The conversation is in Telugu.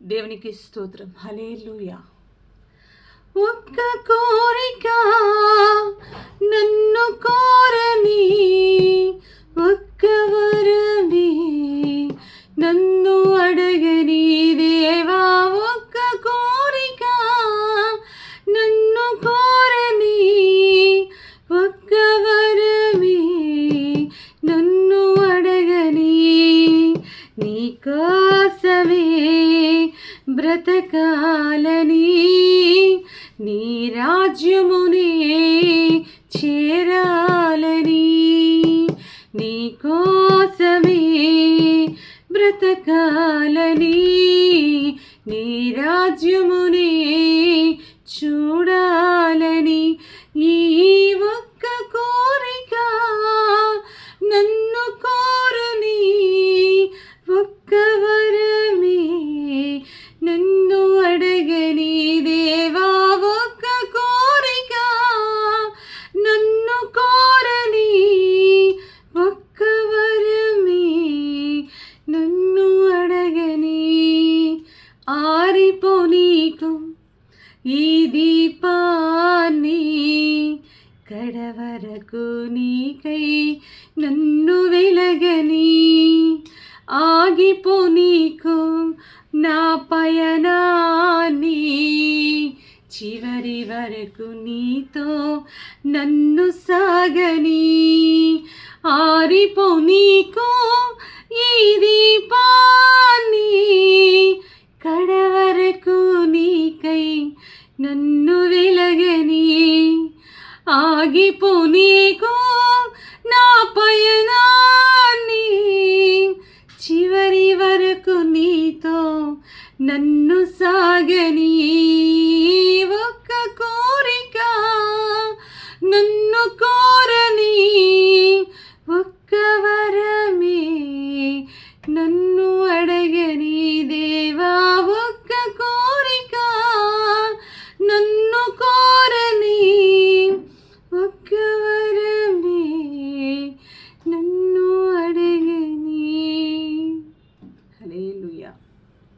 దేవునికి స్తోత్రం. హలేలుయా ఒక్క కోరిక నన్ను కోరని ఒక్క వరమే నన్ను అడగని దేవా ఒక్క కోరిక నన్ను కోరని ఒక్క వరమే నన్ను అడగని నీ కోసమే బ్రతకాలని నీ రాజ్యమునే చేరాలని నీ కోసమే బ్రతకాలని నీ రాజ్యమునే ఆరిపోనీకు ఈ దీపాన్ని కడవరకు నీకై నన్ను వెలగని. ఆగిపో నీకు నా పయనాన్ని. చివరి వరకు నీతో నన్ను సాగని. ఆరిపో నీకు ఈ దీపాన్ని. ఆగిపో నీకు నా పయనాన్ని. చివరి వరకు నీతో నన్ను సాగనీ